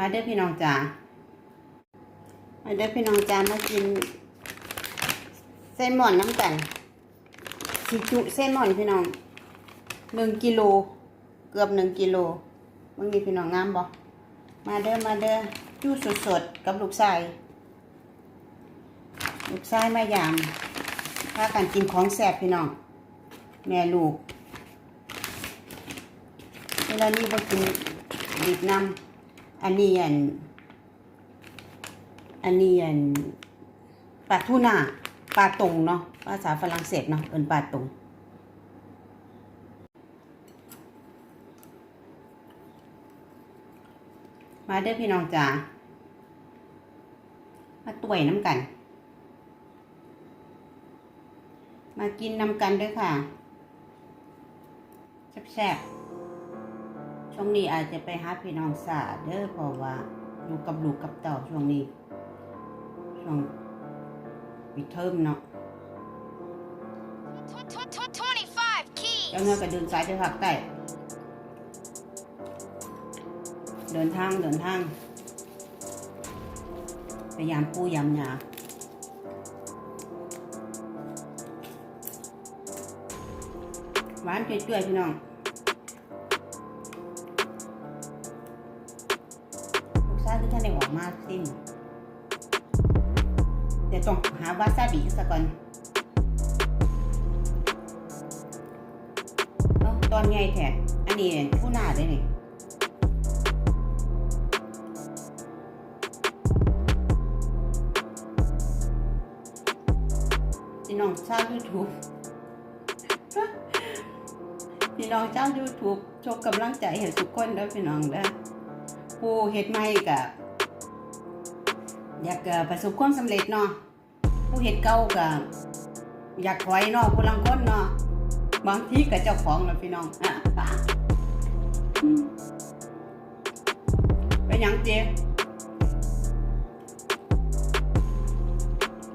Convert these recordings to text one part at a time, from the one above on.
มาเด้อพี่น้องจ๋ามาเด้อพี่น้องจ๋ามากินเส้นหมอนน้ำกันสิจุเส้นหมอนพี่น้องหนึ่งกิโลเกือบหนึ่งกิโลมึงมีพี่น้องงามบ่มาเด้อมาเด้อจู้สดๆกับลูกชายลูกชายมายามพากันกินของแซ่บพี่น้องแม่ลูกเวลานี้บ่กินดิบน้ำ อันนี้อัน อันนี้อันปลาทูน่าปลาตงเนาะภาษาฝรั่งเศสเนาะเป็นปลาตงมาเด้อพี่น้องจ๋ามาต่วยน้ำกัน มากินน้ำกันด้วยค่ะแซ่บๆ ช่วงนี้อาจจะไปหาพี่น้องสาเด้อเพราะว่าอยู่กับลูกกับเต่าช่วงนี้ ช่วงปิดเทอมเนาะ25 keys. เจ้าเนื้อก็เดินสายไปภาคใต้เดินทางเดินทางไปยามปูยามยาหวานเจื่อยๆพี่น้อง ที่ท่านได้ออกมาซิมเดี๋ยวต้องหาวาซาบิสักก่อนเอ้าตอนใหญ่แท้อันนี้ผู้หน้าได้นี่พี่น้องชาวยูทูบพี่น้องชาวยูทูบชกกำลังใจเห็นทุกคนเด้อพี่น้องเด้อผู้เฮ็ดใหม่กับ อยากประสบความสำเร็จเนาะผู้เฮ็ดเก่ากับอยากถอยเนาะผู้ลังคนเนาะบางทีกับเจ้าของนะพี่น้องอะอืมไปยังเจ๊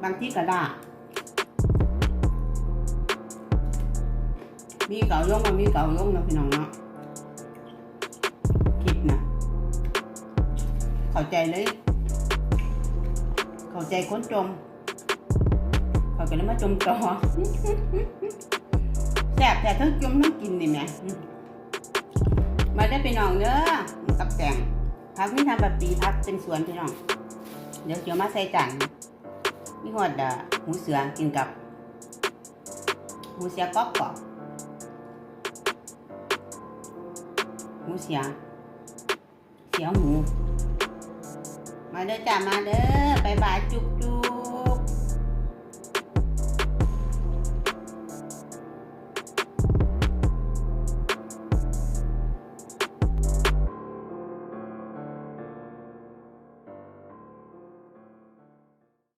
บางทีก็ด่ามีเก่าลงมามีเก่าลงนะพี่น้องเนาะคิดนะเข้าใจเลย เข้าใจคนจมเขาก็เลยมาจมต่อแซ่บแต่ทั้งจมทั้งกินนี่แหม่มาได้ไปน้องเด้อกับแตงพักนี่ทำแบบปีพักเป็นสวนพี่น้อง เดี๋ยวเจียวมาใส่จานมีหอดะหมูเสือกินกับหมูเสือกรอบกอบหมูเสือเสียวหมู มาเด้อจ้ามาเด้อบายบายจุ๊บจุ๊